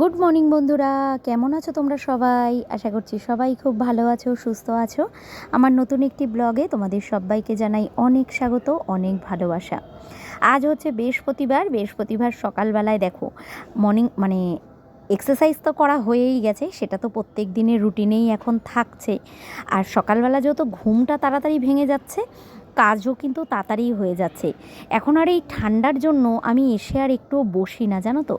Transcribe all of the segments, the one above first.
Good morning বন্ধুরা। কেমন আছো তোমরা সবাই? আশা করছি সবাই খুব ভালো আছো, সুস্থ আছো। আমার নতুন একটি ব্লগে তোমাদের সবাইকে জানাই অনেক স্বাগত, অনেক ভালোবাসা। আজ হচ্ছে বৃহস্পতিবার। বৃহস্পতিবার সকালবেলায় দেখো মর্নিং মানে এক্সারসাইজ তো করা হয়েই গেছে, সেটা তো প্রত্যেক দিনের রুটিনেই এখন থাকছে। আর সকালবেলা যেহেতু ঘুমটা তাড়াতাড়ি ভেঙে যাচ্ছে কাজও কিন্তু তাড়াতাড়ি হয়ে যাচ্ছে। এখন আর এই ঠান্ডার জন্য আমি এসে আর একটু বসি না, জানো তো?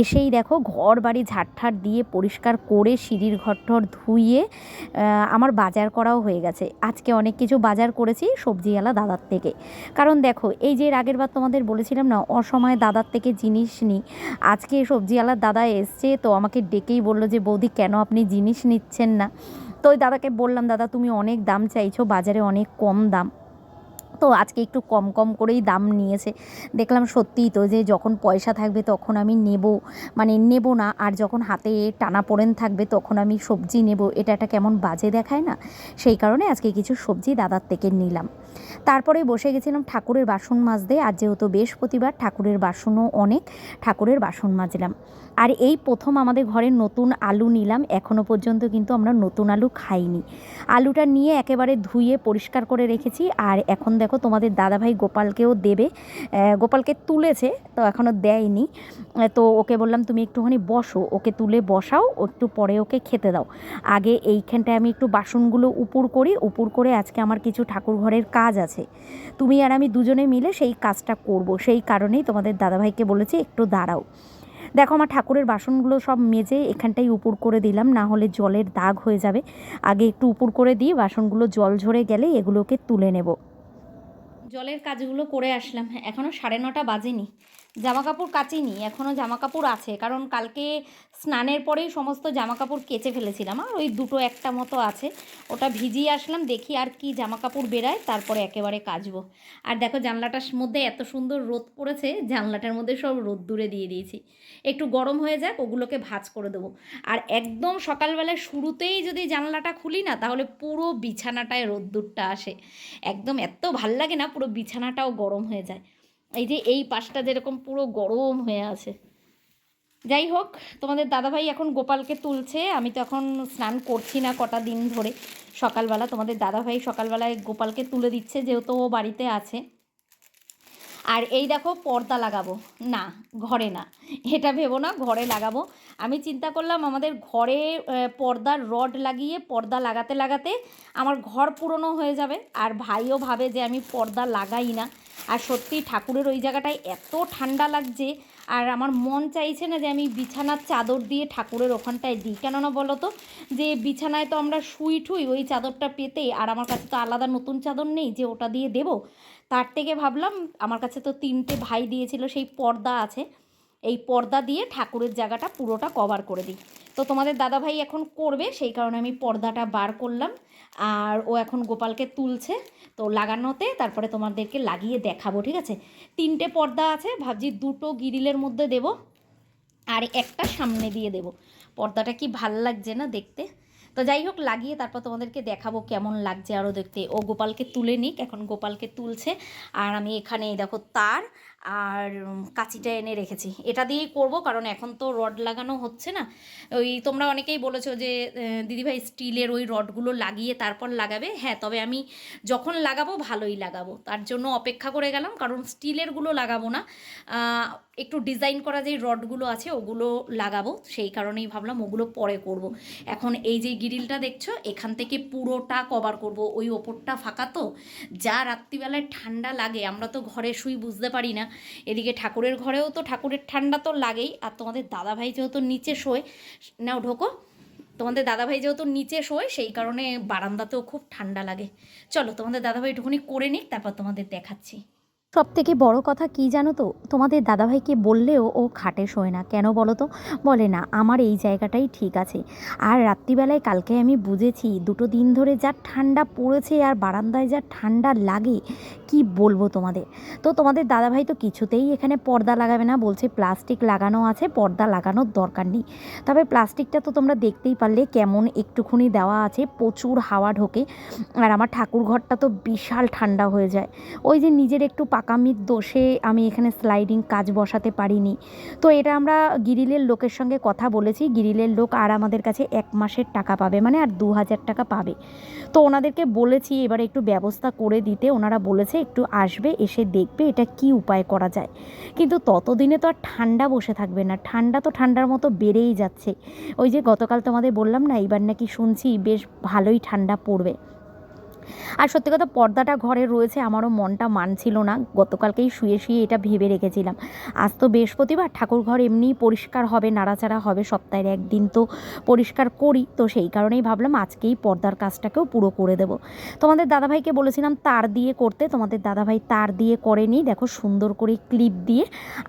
এসেই দেখো ঘর বাড়ি ঝাড়ঠাট দিয়ে পরিষ্কার করে সিঁড়ির ঘরটর ধুইয়ে আমার বাজার করাও হয়ে গেছে। আজকে অনেক কিছু বাজার করেছি সবজিওয়ালা দাদার থেকে। কারণ দেখো, এই যে আগের বার তোমাদের বলেছিলাম না, অসময়ে দাদার থেকে জিনিস নিই আজকে সবজিওয়ালার দাদা এসছে তো আমাকে ডেকেই বলল যে, বৌদি, কেন আপনি জিনিস নিচ্ছেন না? তো ওই দাদাকে বললাম, দাদা, তুমি অনেক দাম চাইছো, বাজারে অনেক কম দাম। তো আজকে একটু কম কম করেই দাম নিয়েছে। দেখলাম সত্যিই তো যে যখন পয়সা থাকবে তখন আমি নেব। মানে নেব না, আর যখন হাতে টানা পড়েন থাকবে তখন আমি সবজি নেব। এটা একটা কেমন বাজে দেখায় না? সেই কারণে আজকে কিছু সবজি দাদার থেকে নিলাম। তারপরে বসে গেছিলাম ঠাকুরের বাসন মাজতে, আর যেহেতু বৃহস্পতিবার ঠাকুরের বাসনও অনেক, ঠাকুরের বাসন মাজলাম। আর এই প্রথম আমাদের ঘরে নতুন আলু নিলাম এখনও পর্যন্ত কিন্তু আমরা নতুন আলু খাইনি। আলুটা নিয়ে একেবারে ধুয়ে পরিষ্কার করে রেখেছি, আর এখন দেখো তোমাদের দাদাভাই গোপালকেও দেবে গোপালকে তুলেছে, তো এখনও দেয়নি। তো ওকে বললাম, তুমি একটুখানি বসো, ওকে তুলে বসাও একটু পরে ওকে খেতে দাও। আগে এইখানটায় আমি একটু বাসনগুলো উপুর করি, উপুর করে আজকে আমার কিছু ঠাকুর ঘরের কাজ আছে। তুমি আর আমি দুজনে মিলে সেই কাজটা করব, সেই কারণেই তোমাদের দাদাভাইকে বলেছি একটু দাঁড়াও। দেখো আমার ঠাকুরের বাসনগুলো সব মেজে এখানটাই উপুর করে দিলাম, না হলে জলের দাগ হয়ে যাবে। আগে একটু উপুর করে দিই, বাসনগুলো জল ঝরে গেলে এগুলোকে তুলে নেব। জলের কাজগুলো করে আসলাম এখনও সাড়ে নটা বাজেনি। জামা কাপড় কাচিনি এখনও জামা কাপড় আছে। কারণ কালকে স্নানের পরেই সমস্ত জামা কাপড় কেচে ফেলেছিলাম। আর ওই দুটো একটা মতো আছে। ওটা ভিজিয়ে আসলাম, দেখি আর কি জামা কাপড় বেরায়, তারপরে একেবারে কাচবো। আর দেখো, জানলাটার মধ্যে এত সুন্দর রোদ পড়েছে, জানলাটার মধ্যে সব রোদ দূরে দিয়ে দিয়েছি। একটু গরম হয়ে যাক, ওগুলোকে ভাজ করে দেবো। আর একদম সকালবেলায় শুরুতেই যদি জানলাটা খুলি না, তাহলে পুরো বিছানাটায় রোদ্দুরটা আসে। একদম এত ভালো লাগে না, পুরো বিছানাটাও গরম হয়ে যায়। এই যে এই পাশটা যেরকম পুরো গরম হয়ে আছে। যাই হোক, তোমাদের দাদাভাই এখন গোপালকে তুলছে। আমি তো এখন স্নান করছি না কটা দিন ধরে। সকালবেলা তোমাদের দাদাভাই সকালবেলায় গোপালকে তুলে দিচ্ছে, যেহেতু ও বাড়িতে আছে। আর এই দেখো পর্দা লাগাবো। না, ঘরে না। এটা ভেবো না, ঘরে লাগাবো। আমি চিন্তা করলাম আমাদের ঘরে পর্দার রড লাগিয়ে পর্দা লাগাতে লাগাতে আমার ঘর পুরনো হয়ে যাবে। আর ভাইও ভাবে যে আমি পর্দা লাগাই না। আর সত্যি ঠাকুরের ওই জায়গাটায় এত ঠান্ডা লাগছে আর আমার মন চাইছে না যে আমি বিছানার চাদর দিয়ে ঠাকুরের ওখানটায় দিই। কেননা বলো তো, যে বিছানায় তো আমরা শুই ঠুই ওই চাদরটা পেতে, আর আমার কাছে তো আলাদা নতুন চাদর নেই যে ওটা দিয়ে দেব। তার থেকে ভাবলাম, আমার কাছে তো তিনটে ভাই দিয়েছিল, সেই পর্দা আছে। এই পর্দা দিয়ে ঠাকুরের জায়গাটা পুরোটা কভার করে দিই। তো তোমাদের দাদাভাই এখন করবে, সেই কারণে আমি পর্দাটা বার করলাম। আর ও এখন গোপালকে তুলছে, তো লাগানোতে তারপরে তোমাদেরকে লাগিয়ে দেখাবো, ঠিক আছে? তিনটে পর্দা আছে, ভাবছি দুটো গিরিলের মধ্যে দেব আর একটা সামনে দিয়ে দেব। পর্দাটা কি ভালো লাগছে না দেখতে? তো যাই হোক, লাগিয়ে তারপর তোমাদেরকে দেখাবো কেমন লাগছে আরও দেখতে। ও গোপালকে তুলে নিক, এখন গোপালকে তুলছে। আর আমি এখানে দেখো, তার আর কাঁচিটা এনে রেখেছি। এটা দিয়েই করব, কারণ এখন তো রড লাগানো হচ্ছে না। ওই তোমরা অনেকেই বলেছ যে দিদিভাই স্টিলের ওই রডগুলো লাগিয়ে তারপর লাগাবে। হ্যাঁ তবে আমি যখন লাগাবো ভালোই লাগাবো। তার জন্য অপেক্ষা করে গেলাম, কারণ স্টিলেরগুলো লাগাবো না। একটু ডিজাইন করা যে রডগুলো আছে, ওগুলো লাগাবো। সেই কারণেই ভাবলাম ওগুলো পরে করব। এখন এই যে গিরিলটা দেখছ, এখান থেকে পুরোটা কভার করব। ওই ওপরটা ফাঁকা তো। যা রাত্রিবেলায় ঠান্ডা লাগে, আমরা তো ঘরে শুই বুঝতে পারি না। এদিকে ঠাকুরের ঘরেও তো ঠাকুরের ঠান্ডা তো লাগেই। আর তোমাদের দাদাভাই যেহেতু নিচে শোয়, নাও ঢোকো। তোমাদের দাদাভাই যেহেতু নিচে শোয়, সেই কারণে বারান্দাতেও খুব ঠান্ডা লাগে। চলো তোমাদের দাদাভাই একটুখানি করে নিক, তারপর তোমাদের দেখাচ্ছি। সব থেকে বড় কথা কি জানো তো? তোমাদের দাদাভাইকে বললেও ও খাটে শোয় না। কেন বলো তো? বলে, না, আমার এই জায়গাটাই ঠিক আছে। আর রাত্রিবেলায় কালকে আমি বুঝেছি, দুটো দিন ধরে যা ঠান্ডা পড়েছে আর বারান্দায় যা ঠান্ডা লাগে, কি বলব তোমাদের? তো তোমাদের দাদাভাই তো কিছুতেই এখানে পর্দা লাগাবে না, বলছে প্লাস্টিক লাগানো আছে, পর্দা লাগানোর দরকার নেই। তবে প্লাস্টিকটা তো তোমরা দেখতেই পারলে, কেমন একটুখানি দেওয়া আছে, প্রচুর হাওয়া ঢোকে। আর আমার ঠাকুর ঘরটা তো বিশাল ঠান্ডা হয়ে যায়। ওই যে নিজের একটু পাকামির দোষে আমি এখানে স্লাইডিং কাজ বসাতে পারিনি। তো এটা আমরা গিরিলের লোকের সঙ্গে কথা বলেছি। গিরিলের লোক আর আমাদের কাছে এক মাসের টাকা পাবে মানে আর দু হাজার টাকা পাবে। তো ওনাদেরকে বলেছি, এবারে একটু ব্যবস্থা করে দিতে। ওনারা বলেছে, একটু আসবে, এসে দেখবে এটা কি উপায় করা যায়। কিন্তু ততদিনে তো আর ঠান্ডা বসে থাকবে না। ঠান্ডা তো ঠান্ডার মতো বেড়েই যাচ্ছে। ওই যে গতকাল তোমাদের বললাম না এবার নাকি শুনছি বেশ ভালোই ঠান্ডা পড়বে। আর সত্যি কথা পর্দাটা ঘরে রয়েছে, আমারও মনটা মানছিল না। গতকালকেই শুয়ে শুয়ে এটা ভেবে রেখেছিলাম। আজ তো বৃহস্পতিবার, ঠাকুর ঘর এমনিই পরিষ্কার হবে, নাড়াচাড়া হবে, সপ্তাহের একদিন তো পরিষ্কার করি। তো সেই কারণেই ভাবলাম আজকেই পর্দার কাজটাকেও পুরো করে দেবো। তোমাদের দাদাভাইকে বলেছিলাম তার দিয়ে করতে, তোমাদের দাদাভাই তার দিয়ে করেনি। দেখো সুন্দর করে ক্লিপ দিয়ে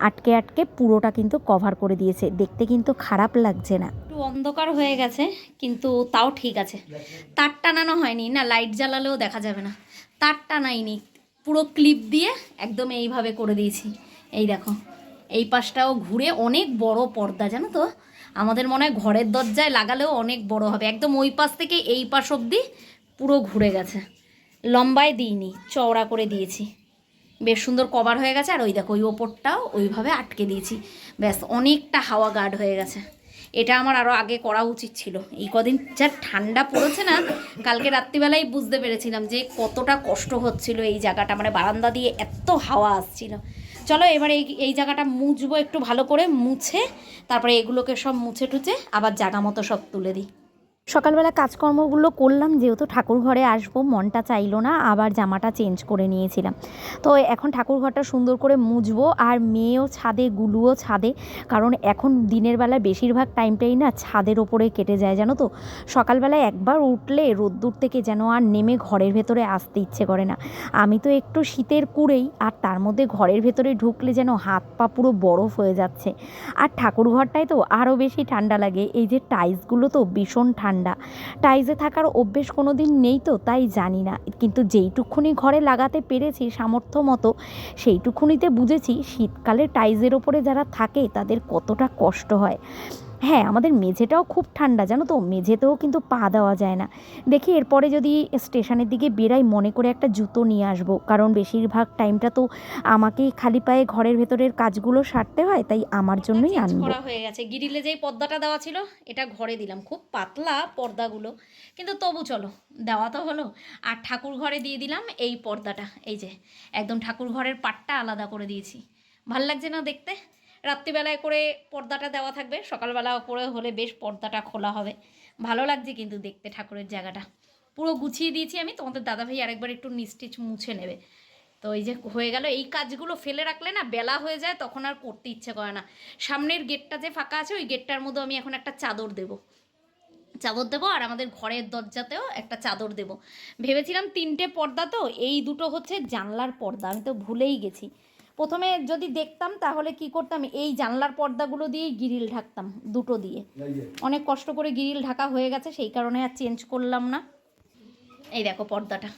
আটকে আটকে পুরোটা কিন্তু কভার করে দিয়েছে। দেখতে কিন্তু খারাপ লাগছে না। অন্ধকার হয়ে গেছে, কিন্তু তাও ঠিক আছে। তার টানানো হয়নি, না লাইট জ্বালালেও দেখা যাবে না। তার টানাইনি, পুরো ক্লিপ দিয়ে একদম এইভাবে করে দিয়েছি। এই দেখো, এই পাশটাও ঘুরে অনেক বড় পর্দা, জানো তো? আমাদের মনে হয় ঘরের দরজায় লাগালেও অনেক বড় হবে। একদম ওই পাশ থেকে এই পাশ অবধি পুরো ঘুরে গেছে। লম্বায় দিইনি, চওড়া করে দিয়েছি। বেশ সুন্দর কভার হয়ে গেছে, আর ওই দেখো, ওই ওপরটাও ওইভাবে আটকে দিয়েছি। ব্যাস, অনেকটা হাওয়া গার্ড হয়ে গেছে। এটা আমার আরও আগে করা উচিত ছিল। এই কদিন যা ঠান্ডা পড়েছে না, কালকে রাত্রিবেলায় বুঝতে পেরেছিলাম যে কতটা কষ্ট হচ্ছিল এই জায়গাটা। মানে বারান্দা দিয়ে এত হাওয়া আসছিল। চলো এবার এই এই জায়গাটা মুছবো একটু ভালো করে, মুছে, তারপরে এগুলোকে সব মুছে টুছে আবার জায়গা মতো সব তুলে দিই। সকালবেলা কাজকর্মগুলো করলাম, যেহেতু ঠাকুর ঘরে আসব, মনটা চাইলো না, আবার জামাটা চেঞ্জ করে নিয়েছিলাম। তো এখন ঠাকুর ঘরটা সুন্দর করে মুছবো, আর মেয়েও ছাদে, গুলুও ছাদে, কারণ এখন দিনের বেলা বেশিরভাগ টাইমটাই না ছাদের ওপরে কেটে যায়, জানো তো? সকালবেলায় একবার উঠলে রোদ্দুর থেকে যেন আর নেমে ঘরের ভেতরে আসতে ইচ্ছে করে না। আমি তো একটু শীতের কুড়েই, আর তার মধ্যে ঘরের ভেতরে ঢুকলে যেন হাত পা পুরো বরফ হয়ে যাচ্ছে। আর ঠাকুর ঘরটায় তো আরও বেশি ঠান্ডা লাগে, এই যে টাইলসগুলো তো ভীষণ ঠান্ডা। টাইলসে থাকার অভ্যেস কোনো দিন নেই তো, তাই জানি না। কিন্তু যেইটুকুনি ঘরে লাগাতে পেরেছি সামর্থ্য মতো, সেইটুকুনিতে বুঝেছি শীতকালে টাইজের ওপরে যারা থাকে তাদের কতটা কষ্ট হয়। হ্যাঁ আমাদের মেঝেটাও খুব ঠান্ডা জানো তো? মেঝেতেও কিন্তু পা দেওয়া যায় না। দেখি এরপরে যদি স্টেশনের দিকে বেরাই মনে করে একটা জুতো নিয়ে আসব। কারণ বেশিরভাগ টাইমটা তো আমাকেই খালি পায়ে ঘরের ভেতরের কাজগুলো সারতে হয় তাই আমার জন্যই আনব। হয়ে গেছে। গিরিলে যেই পর্দাটা দেওয়া ছিল এটা ঘরে দিলাম। খুব পাতলা পর্দাগুলো। কিন্তু তবু চলো দেওয়া তো হলো। আর ঠাকুর ঘরে দিয়ে দিলাম এই পর্দাটা। এই যে একদম ঠাকুর ঘরের পাটটা আলাদা করে দিয়েছি। ভালো লাগছে না দেখতে? রাত্রিবেলায় করে পর্দাটা দেওয়া থাকবে, সকালবেলা করে হলে বেশ পর্দাটা খোলা হবে। ভালো লাগছে কিন্তু দেখতে ঠাকুরের জায়গাটা। পুরো গুছিয়ে দিয়েছি আমি, তোমাদের দাদাভাই আরেকবার একটু নিস্টিচ মুছে নেবে। তো এই যে হয়ে গেল, এই কাজগুলো ফেলে রাখলে না বেলা হয়ে যায়, তখন আর করতে ইচ্ছে করে না। সামনের গেটটা যে ফাঁকা আছে, ওই গেটটার মধ্যে আমি এখন একটা চাদর দেবো। চাদর দেবো আর আমাদের ঘরের দরজাতেও একটা চাদর দেবো। ভেবেছিলাম তিনটে পর্দা তো, এই দুটো হচ্ছে জানলার পর্দা, আমি তো ভুলেই গেছি। প্রথমে যদি দেখতাম তাহলে কি করতাম? এই জানলার পর্দাগুলো দিয়েই গিরিল ঢাকতাম দুটো দিয়ে। অনেক কষ্ট করে গিরিল ঢাকা হয়ে গেছে সেই কারণে আর চেঞ্জ করলাম না। এই দেখো পর্দাটা।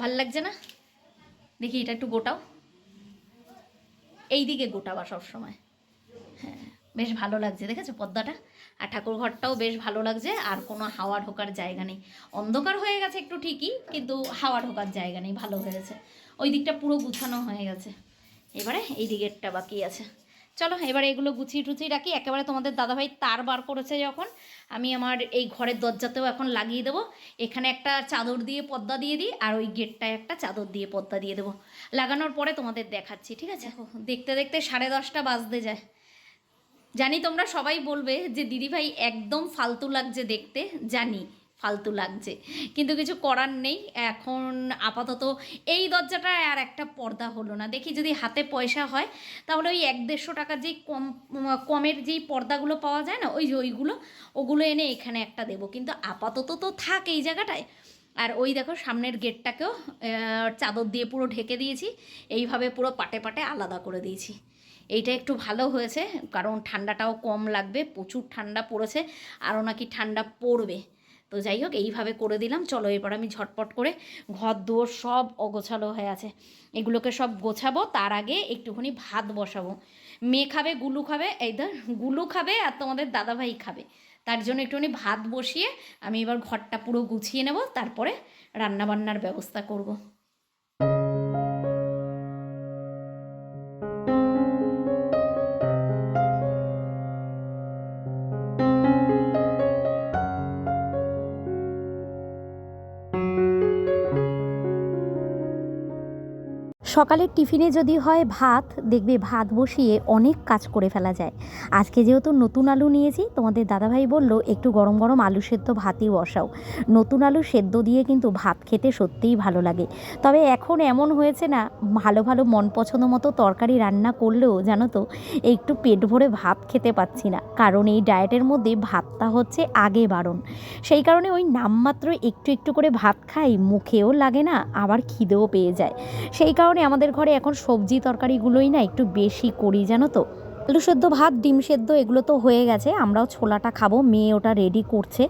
ভালো লাগছে না? দেখি এটা একটু গোটাও। এই দিকে গোটাবা সবসময়। হ্যাঁ বেশ ভালো লাগছে দেখেছ পর্দাটা? আর ঠাকুর ঘরটাও বেশ ভালো লাগছে আর কোনো হাওয়া ঢোকার জায়গা নেই। অন্ধকার হয়ে গেছে একটু ঠিকই কিন্তু হাওয়া ঢোকার জায়গা নেই ভালো হয়েছে। ওই দিকটা পুরো গুছানো হয়ে গেছে। এবারে এই দিকেরটা বাকি আছে। চলো এবারে এগুলো গুছিয়ে টুছিয়ে রাখি। একেবারে তোমাদের দাদাভাই তার বার করেছে যখন। আমি আমার এই ঘরের দরজাতেও এখন লাগিয়ে দেবো। এখানে একটা চাদর দিয়ে পর্দা দিয়ে দিই আর ওই গেটটায় একটা চাদর দিয়ে পর্দা দিয়ে দেবো। লাগানোর পরে তোমাদের দেখাচ্ছি ঠিক আছে? দেখতে দেখতে সাড়ে দশটা বাজতে যায়। জানি তোমরা সবাই বলবে যে দিদিভাই একদম ফালতু লাগছে দেখতে। জানি। ফালতু লাগছে। কিন্তু কিছু করার নেই। এখন আপাতত এই দরজাটা আর একটা পর্দা হলো না। দেখি যদি হাতে পয়সা হয়, তাহলে ওই এক দেড়শো টাকার যেই কম, কমের যেই পর্দাগুলো পাওয়া যায় না, ওই যে ওইগুলো, ওগুলো এনে এখানে একটা দেবো। কিন্তু আপাতত তো থাক এই জায়গাটায়। আর ওই দেখো সামনের গেটটাকেও চাদর দিয়ে পুরো ঢেকে দিয়েছি। এইভাবে পুরো পাটে পাটে আলাদা করে দিয়েছি। এইটা একটু ভালো হয়েছে, কারণ ঠান্ডাটাও কম লাগবে, প্রচুর ঠান্ডা পড়েছে আরও নাকি ঠান্ডা পড়বে। তো যাই হোক, এইভাবে করে দিলাম। চলো, এরপর আমি ঝটপট করে ঘর দুয়ার সব অগোছালো হয়ে আছে। এগুলোকে সব গোছাবো, তার আগে একটুখানি ভাত বসাবো। মেয়ে খাবে, গুলু খাবে, এই ধর, গুলু খাবে আর তোমাদের দাদাভাই খাবে। তার জন্য একটুখানি ভাত বসিয়ে আমি এবার ঘরটা পুরো গুছিয়ে নেব, তারপরে রান্নাবান্নার ব্যবস্থা করব। সকালের টিফিনে যদি হয় ভাত, দেখবে ভাত বসিয়ে অনেক কাজ করে ফেলা যায়। আজকে যেহেতু নতুন আলু নিয়েছি, তোমাদের দাদাভাই বলল, একটু গরম গরম আলু সেদ্ধ ভাতই বসাও। নতুন আলু সেদ্ধ দিয়ে কিন্তু ভাত খেতে সত্যিই ভালো লাগে। তবে এখন এমন হয়েছে না, ভালো ভালো মন পছন্দ মতো তরকারি রান্না করলেও জানো তো, একটু পেট ভরে ভাত খেতে পাচ্ছি না। কারণ এই ডায়েটের মধ্যে ভাতটা হচ্ছে আগে বারণ। সেই কারণে ওই নামমাত্র একটু একটু করে ভাত খাই, মুখেও লাগে না, আবার খিদেও পেয়ে যায়। সেই কারণে আমাদের ঘরে এখন সবজি তরকারিগুলোই না একটু বেশি করি জানো তো? আলু সেদ্ধ ভাত, ডিম সেদ্ধ, এগুলো তো হয়ে গেছে। আমরাও ছোলাটা খাব, মেয়ে ওটা রেডি করছে।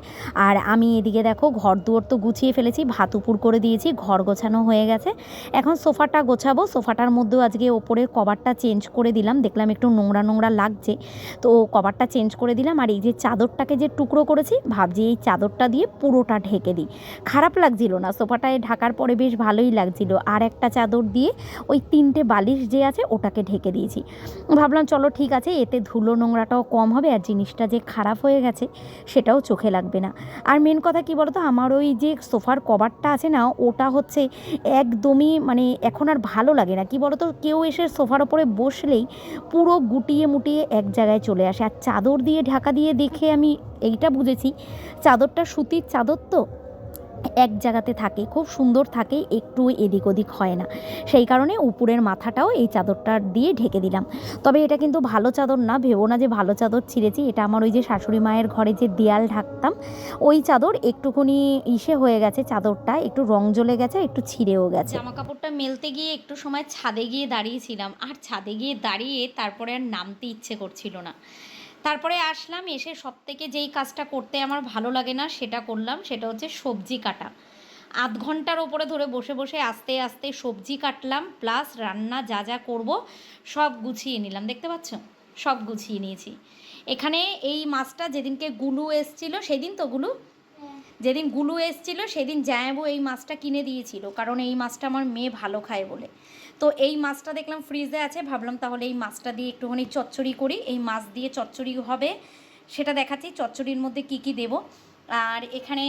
আর আমি এদিকে দেখো, ঘর দুয়ার তো গুছিয়ে ফেলেছি, ভাত উপুর করে দিয়েছি, ঘর গোছানো হয়ে গেছে। এখন সোফাটা গোছাবো, সোফাটার মধ্যেও আজকে ওপরের কভারটা চেঞ্জ করে দিলাম। দেখলাম একটু নোংরা নোংরা লাগছে, তো কভারটা চেঞ্জ করে দিলাম। আর এই যে চাদরটাকে যে টুকরো করেছি, ভাবছি এই চাদরটা দিয়ে পুরোটা ঢেকে দিই। খারাপ লাগছিল না, সোফাটায় ঢাকার পরে বেশ ভালোই লাগছিল। আর একটা চাদর দিয়ে ওই তিনটে বালিশ যে আছে, ওটাকে ঢেকে দিয়েছি। ভাবলাম, চলো ঠিক আছে, এতে ধুলো নোংরাটাও কম হবে আর জিনিসটা যে খারাপ হয়ে গেছে সেটাও চোখে লাগবে না। আর মেন কথা কি বলতো, আমার ওই যে সোফার কভারটা আছে না, ওটা হচ্ছে একদমই মানে এখন আর ভালো লাগে না। কি বলতো, কেউ এসে সোফার ওপরে বসলেই পুরো গুটিয়ে মুটিয়ে এক জায়গায় চলে আসে। আর চাদর দিয়ে, ঢাকা দিয়ে দেখে আমি এইটা বুঝেছি, চাদরটা সুতির চাদর তো? এক জায়গাতে থাকে, খুব সুন্দর থাকে, একটু এদিক ওদিক হয় না। সেই কারণে উপরের মাথাটাও এই চাদরটা দিয়ে ঢেকে দিলাম। তবে এটা কিন্তু ভালো চাদর না, ভেবো না যে ভালো চাদর ছিঁড়েছি। এটা আমার ওই যে শাশুড়ি মায়ের ঘরে যে দেয়াল ঢাকতাম, ওই চাদর একটুখানি ইসে হয়ে গেছে চাদরটা, একটু রং জ্বলে গেছে, একটু ছিঁড়েও গেছে। জামা কাপড়টা মেলতে গিয়ে একটু সময় ছাদে গিয়ে দাঁড়িয়েছিলাম। আর ছাদে গিয়ে দাঁড়িয়ে তারপরে আর নামতে ইচ্ছে করছিল না। তারপরে আসলাম এসে সব থেকে যেই কাজটা করতে আমার ভালো লাগে না সেটা করলাম সেটা হচ্ছে সবজি কাটা। আধ ঘণ্টার ওপরে ধরে বসে বসে আস্তে আস্তে সবজি কাটলাম প্লাস রান্না যা যা করব সব গুছিয়ে নিলাম। দেখতে পাচ্ছ? সব গুছিয়ে নিয়েছি। এখানে এই মাছটা যেদিনকে গুলু এসছিল সেদিন তো গুলু? যেদিন গুলু এসছিল সেদিন জায়াবু এই মাছটা কিনে দিয়েছিল কারণ এই মাছটা আমার মেয়ে ভালো খায় বলে। তো এই মাছটা দেখলাম ফ্রিজে আছে, ভাবলাম তাহলে এই মাছটা দিয়ে একটুখানি চচ্চড়ি করি। এই মাছ দিয়ে চচ্চড়ি হবে, সেটা দেখাচ্ছি চচ্চড়ির মধ্যে কি কি দেব। আর এখানে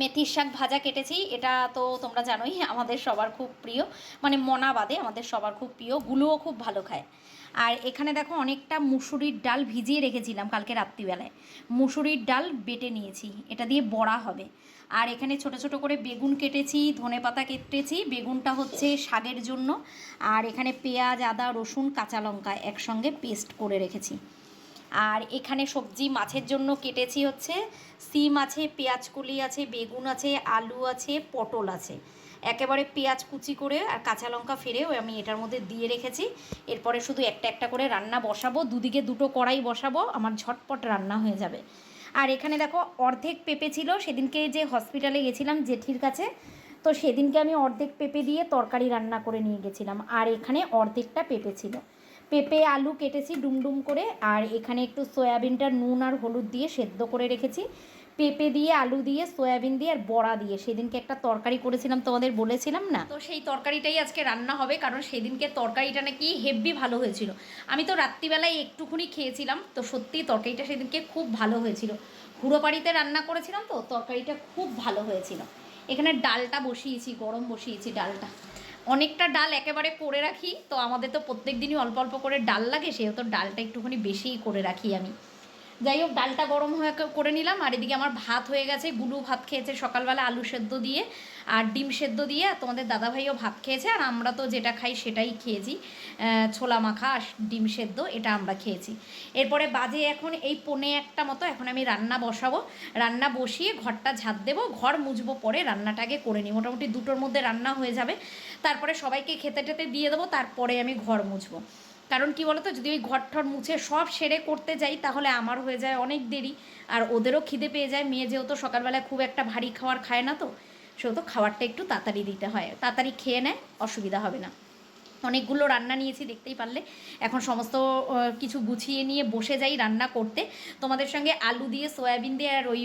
মেথির শাক ভাজা কেটেছি, এটা তো তোমরা জানোই, আমাদের সবার খুব প্রিয় মানে মনা বাদে আমাদের সবার খুব প্রিয়, গুলোও খুব ভালো খায়। আর এখানে দেখো অনেকটা মুসুরির ডাল ভিজিয়ে রেখেছিলাম কালকে রাত্রিবেলায়। মুসুরির ডাল বেটে নিয়েছি, এটা দিয়ে বড়া হবে। আর এখানে ছোট ছোট করে বেগুন কেটেছি, ধনে পাতা কেটেছি, বেগুনটা হচ্ছে শাকের জন্য। আর এখানে পেঁয়াজ, আদা, রসুন, কাঁচা লঙ্কা একসঙ্গে পেস্ট করে রেখেছি। আর এখানে সবজি মাছের জন্য কেটেছি হচ্ছে, সিম আছে, পেঁয়াজ কলি আছে, বেগুন আছে, আলু আছে, পটল আছে। একেবারে পেঁয়াজ কুচি করে আর কাঁচা লঙ্কা ফেরেও আমি এটার মধ্যে দিয়ে রেখেছি। এরপরে শুধু একটা একটা করে রান্না বসাবো, দুদিকে দুটো কড়াই বসাবো, আমার ঝটপট রান্না হয়ে যাবে। আর এখানে দেখো অর্ধেক পেঁপে ছিল, সেদিনকে যে হসপিটালে গেছিলাম জেঠির কাছে, তো সেদিনকে আমি অর্ধেক পেঁপে দিয়ে তরকারি রান্না করে নিয়ে গেছিলাম। আর এখানে অর্ধেকটা পেঁপে ছিল। পেঁপে, আলু কেটেছি ডুমডুম করে, আর এখানে একটু সয়াবিনটা নুন আর হলুদ দিয়ে সেদ্ধ করে রেখেছি। পেঁপে দিয়ে, আলু দিয়ে, সয়াবিন দিয়ে আর বড়া দিয়ে। সেদিনকে একটা তরকারি করেছিলাম, তোমাদের বলেছিলাম না? তো সেই তরকারিটাই আজকে রান্না হবে, কারণ সেদিনকে তরকারিটা নাকি হেভি ভালো হয়েছিল। আমি তো রাত্রিবেলায় একটুখানি খেয়েছিলাম, তো সত্যি তরকারিটা সেদিনকে খুব ভালো হয়েছিল। হুড়ো বাড়িতে রান্না করেছিলাম তো, তরকারিটা খুব ভালো হয়েছিল। এখানে ডালটা বসিয়েছি, গরম বসিয়েছি ডালটা। অনেকটা ডাল একেবারে করে রাখি, তো আমাদের তো প্রত্যেক দিনই অল্প অল্প করে ডাল লাগে, সেহেতু ডালটা একটুখানি বেশিই করে রাখি আমি। যাই হোক, ডালটা গরম হয়ে করে নিলাম। আর এদিকে আমার ভাত হয়ে গেছে, গুলু ভাত খেয়েছে সকালবেলা আলু সেদ্ধ দিয়ে আর ডিম সেদ্ধ দিয়ে। আর তোমাদের দাদাভাইও ভাত খেয়েছে, আর আমরা তো যেটা খাই সেটাই খেয়েছি। ছোলা মাখা আর ডিম সেদ্ধ, এটা আমরা খেয়েছি। এরপরে বাজে এখন এই পনে একটা মতো, এখন আমি রান্না বসাবো। রান্না বসিয়ে ঘরটা ঝাঁট দেবো, ঘর মুছবো পরে রান্নাটাকে করে নিই। মোটামুটি দুটোর মধ্যে রান্না হয়ে যাবে। তারপরে সবাইকে খেতে টেতে দিয়ে দেবো, তারপরে আমি ঘর মুছবো। কারণ কি বলতো, যদি ওই ঘর ঠর মুছে সব সেরে করতে যাই, তাহলে আমার হয়ে যায় অনেক দেরি। আর ওদেরও খিদে পেয়ে যায়। মেয়ে যেহেতু সকালবেলায় খুব একটা ভারী খাওয়ার খায় না তো, সেহেতু খাবারটা একটু তাড়াতাড়ি দিতে হয়। তাড়াতাড়ি খেয়ে নেয়, অসুবিধা হবে না। অনেকগুলো রান্না নিয়েছি, দেখতেই পারলে। এখন সমস্ত কিছু গুছিয়ে নিয়ে বসে যাই রান্না করতে। তোমাদের সঙ্গে আলু দিয়ে, সয়াবিন দিয়ে আর ওই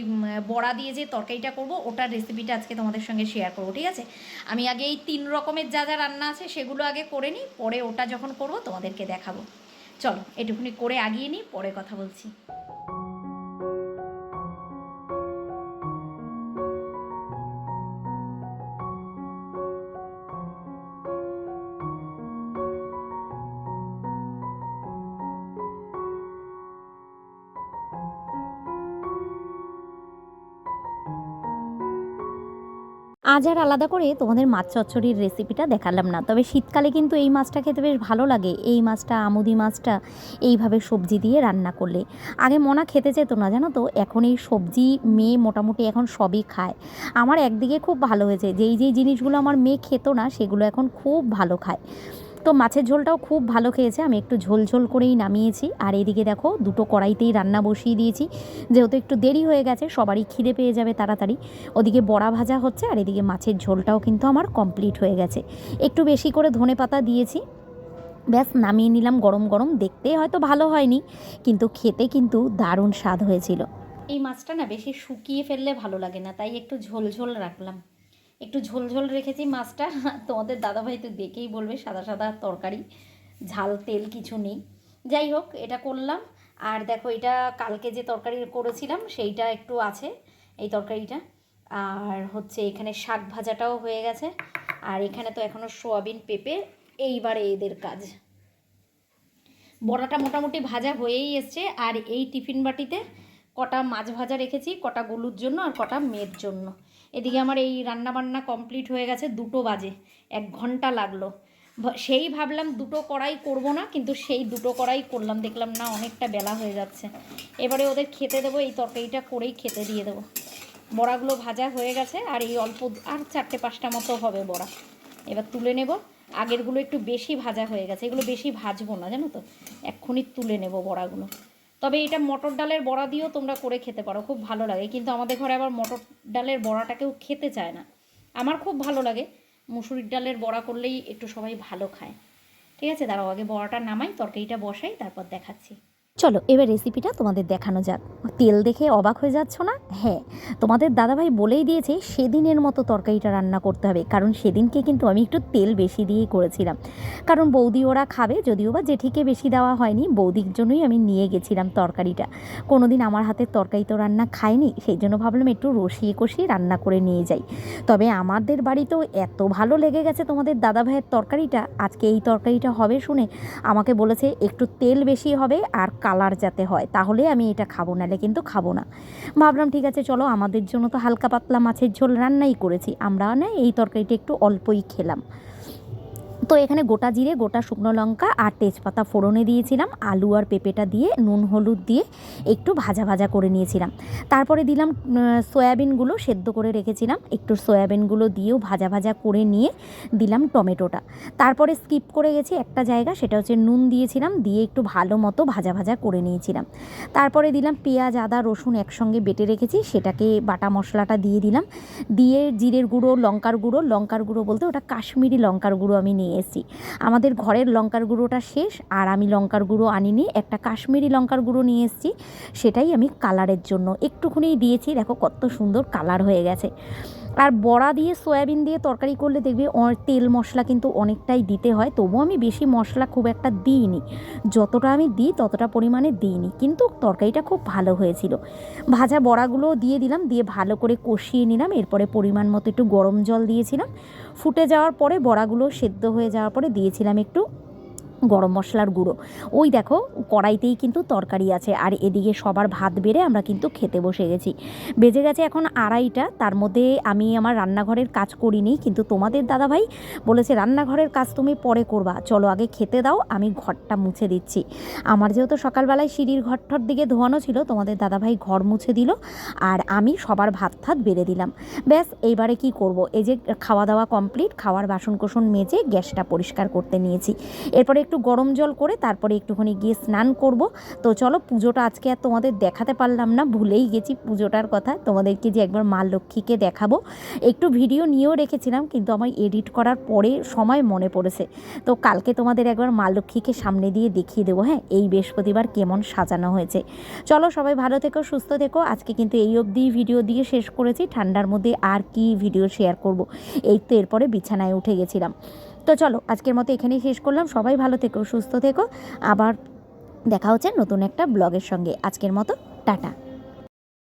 বড়া দিয়ে যে তরকারিটা করব, ওটার রেসিপিটা আজকে তোমাদের সঙ্গে শেয়ার করব, ঠিক আছে? আমি আগে এই তিন রকমের যা যা রান্না আছে, সেগুলো আগে করে নিই, পরে ওটা যখন করব, তোমাদেরকে দেখাবো। চলো, এটুকুনি করে আগিয়ে নিই, পরে কথা বলছি। আজ আর আলাদা করে তোমাদের মাছ চচ্চড়ির রেসিপিটা দেখালাম না। তবে শীতকালে কিন্তু এই মাছটা খেতে বেশ ভালো লাগে। এই মাছটা, আমুদি মাছটা, এইভাবে সবজি দিয়ে রান্না করলে। আগে মনা খেতে যেত না, জানো তো? এখন এই সবজি মেয়ে মোটামুটি এখন সবই খায়। আমার একদিকে খুব ভালো হয়েছে। যেই যেই জিনিসগুলো আমার মেয়ে খেত না, সেগুলো এখন খুব ভালো খায়। তো মাছের ঝোলটাও খুব ভালো খেয়েছে। আমি একটু ঝোল ঝোল করেই নামিয়েছি। আর এদিকে দেখো, দুটো কড়াইতেই রান্না বসিয়ে দিয়েছি। যেহেতু একটু দেরি হয়ে গেছে, সবারই খিদে পেয়ে যাবে তাড়াতাড়ি। ওদিকে বড়া ভাজা হচ্ছে, আর এদিকে মাছের ঝোলটাও কিন্তু আমার কমপ্লিট হয়ে গেছে। একটু বেশি করে ধনে পাতা দিয়েছি। ব্যাস, নামিয়ে নিলাম গরম গরম। দেখতে হয়তো ভালো হয়নি, কিন্তু খেতে কিন্তু দারুণ স্বাদ হয়েছিল। এই মাছটা না বেশি শুকিয়ে ফেললে ভালো লাগে না, তাই একটু ঝোল ঝোল রাখলাম। একটু ঝোল ঝোল রেখেছি মাছটা। তোমাদের দাদাভাই তো দেখেই বলবে, সাদা সাদা তরকারি, ঝাল, তেল কিছু নেই। যাই হোক, এটা করলাম। আর দেখো, এটা কালকে যে তরকারি করেছিলাম, সেইটা একটু আছে এই তরকারিটা। আর হচ্ছে এখানে শাক ভাজাটাও হয়ে গেছে। আর এখানে তো এখনও সোয়াবিন, পেঁপে, এইবারে এদের কাজ। বড়াটা মোটামুটি ভাজা হয়েই এসছে। আর এই টিফিন বাটিতে কটা মাছ ভাজা রেখেছি, কটা গলুর জন্য আর কটা মেয়ের জন্য। এদিকে আমার এই রান্না বান্না কমপ্লিট হয়ে গেছে দুটো বাজে, এক ঘণ্টা লাগল। সেই ভাবলাম দুটো কড়াই করব না, কিন্তু সেই দুটো কড়াই করলাম, দেখলাম না অনেকটা বেলা হয়ে যাচ্ছে। এবারে ওদের খেতে দেবো, এই তরকারিটা করেই খেতে দিয়ে দেবো। বড়াগুলো ভাজা হয়ে গেছে, আর এই অল্প আর চারটে পাঁচটা মতো হবে বড়া। এবার তুলে নেব। আগেরগুলো একটু বেশি ভাজা হয়ে গেছে, এগুলো বেশি ভাজবো না, জানো তো? এক্ষুনি তুলে নেব বড়াগুলো। তবে এটা মটর ডালের বড়া দিয়েও তোমরা করে খেতে পারো, খুব ভালো লাগে। কিন্তু আমাদের ঘরে আবার মটর ডালের বড়াটা কেউ খেতে চায় না। আমার খুব ভালো লাগে, মুসুরির ডালের বড়া করলেই একটু সবাই ভালো খায়। ঠিক আছে, দাঁড়াও, আগে বড়াটা নামাই, তরকারিটা বসাই, তারপর দেখাচ্ছি। চলো, এবার রেসিপিটা তোমাদের দেখানো যাক। তেল দেখে অবাক হয়ে যাচ্ছ না? হ্যাঁ তোমাদের দাদাভাই বলেই দিয়েছে সেদিনের মতো তরকারিটা রান্না করতে হবে, কারণ সেদিনকে কিন্তু আমি একটু তেল বেশি দিয়েই করেছিলাম। কারণ বৌদি ওরা খাবে, যদিও বা জেঠিকে বেশি দেওয়া হয়নি, বৌদির জন্যই আমি নিয়ে গেছিলাম তরকারিটা। কোনোদিন আমার হাতের তরকারি তো রান্না খায়নি, সেই জন্য ভাবলাম একটু রসিয়ে কষিয়ে রান্না করে নিয়ে যাই। তবে আমাদের বাড়িতেও এত ভালো লেগে গেছে তোমাদের দাদাভাইয়ের তরকারিটা, আজকে এই তরকারিটা হবে শুনে আমাকে বলেছে একটু তেল বেশি হবে আর কালার যাতে হয়, তাহলে আমি এটা খাব, নাহলে কিন্তু খাব না। ভাবলাম, ঠিক আছে, চলো, আমাদের জন্য তো হালকা পাতলা মাছের ঝোল রান্নাই করেছি। আমরা না, এই তরকারিটা একটু অল্পই খেলাম। তো এখানে গোটা জিরে, গোটা শুকনো লঙ্কা আর তেজপাতা ফোড়নে দিয়েছিলাম, আলু আর পেঁপেটা দিয়ে, নুন, হলুদ দিয়ে একটু ভাজা ভাজা করে নিয়েছিলাম। তারপরে দিলাম সয়াবিনগুলো সেদ্ধ করে রেখেছিলাম, একটু সয়াবিনগুলো দিয়েও ভাজা ভাজা করে নিয়ে দিলাম টমেটোটা। তারপরে স্কিপ করে গেছি একটা জায়গা, সেটা হচ্ছে নুন দিয়েছিলাম, দিয়ে একটু ভালো মতো ভাজা ভাজা করে নিয়েছিলাম। তারপরে দিলাম পেঁয়াজ, আদা, রসুন একসঙ্গে বেটে রেখেছি, সেটাকে বাটা মশলাটা দিয়ে দিলাম। দিয়ে জিরের গুঁড়ো, লঙ্কার গুঁড়ো লঙ্কার গুঁড়ো বলতে ওটা কাশ্মীরি লঙ্কার গুঁড়ো আমি নিয়ে এসেছি আমাদের ঘরের লঙ্কার গুঁড়োটা শেষ, আর আমি লঙ্কার গুঁড়ো আনিনি, একটা কাশ্মীরি লঙ্কার গুঁড়ো নিয়ে এসেছি, সেটাই আমি কালারের জন্য। একটুখানি দিয়েছি, দেখো কত সুন্দর কালার হয়ে গেছে। আর বড়া দিয়ে সয়াবিন দিয়ে তরকারি করলে দেখবে তেল মশলা কিন্তু অনেকটাই দিতে হয়, তবুও আমি বেশি মশলা খুব একটা দিইনি। যতটা আমি দিই ততটা পরিমাণে দিইনি, কিন্তু তরকারিটা খুব ভালো হয়েছিল। ভাজা বড়াগুলো দিয়ে দিলাম, দিয়ে ভালো করে কষিয়ে নিলাম, এরপরে পরিমাণ মতো একটু গরম জল দিয়েছিলাম। ফুটে যাওয়ার পরে বড়াগুলো সেদ্ধ হয়ে যাওয়ার পরে দিয়েছিলাম একটু গরম মশলার গুঁড়ো। ওই দেখো, কড়াইতেই কিন্তু তরকারি আছে, আর এদিকে সবার ভাত বেড়ে আমরা কিন্তু খেতে বসে গেছি। বেজে গেছে এখন আড়াইটা, তার মধ্যে আমি আমার রান্নাঘরের কাজ করিনি, কিন্তু তোমাদের দাদাভাই বলেছে, রান্নাঘরের কাজ তুমি পরে করবা, চলো আগে খেতে দাও, আমি ঘরটা মুছে দিচ্ছি। আমার যেহেতু সকালবেলায় সিঁড়ির ঘরটার দিকে ধোয়ানো ছিল, তোমাদের দাদাভাই ঘর মুছে দিল, আর আমি সবার ভাত ভাত বেড়ে দিলাম। ব্যাস, এইবারে কি করব? এই যে খাওয়া দাওয়া কমপ্লিট, খাওয়ার বাসন কোসন মেজে গ্যাসটা পরিষ্কার করতে নিয়েছি। এরপরে একটু গরম জল করে তারপরে একটুখানি গিয়ে স্নান করব। তো চলো পুজোটা আজকে আর তোমাদের দেখাতে পারলাম না, ভুলেই গেছি পুজোটার কথা। তোমাদেরকে যে একবার মা লক্ষ্মীকে দেখাবো। একটু ভিডিও নিয়েও রেখেছিলাম, কিন্তু আমার এডিট করার পরে সময় মনে পড়েছে। তো কালকে তোমাদের একবার মা লক্ষ্মীকে সামনে দিয়ে দেখিয়ে দেবো হ্যাঁ? এই বৃহস্পতিবার কেমন সাজানো হয়েছে। চলো সবাই ভালো থেকো, সুস্থ থেকো। আজকে কিন্তু এই অবধি ভিডিও দিয়ে শেষ করেছি। ঠান্ডার মধ্যে আর কি ভিডিও শেয়ার করব? এই তো এরপরে বিছানায় উঠে গেছিলাম। তো চলো, আজকের মতো এখানেই শেষ করলাম। সবাই ভালো থেকো, সুস্থ থেকো। আবার দেখা হচ্ছে নতুন একটা ব্লগের সঙ্গে। আজকের মতো, টাটা।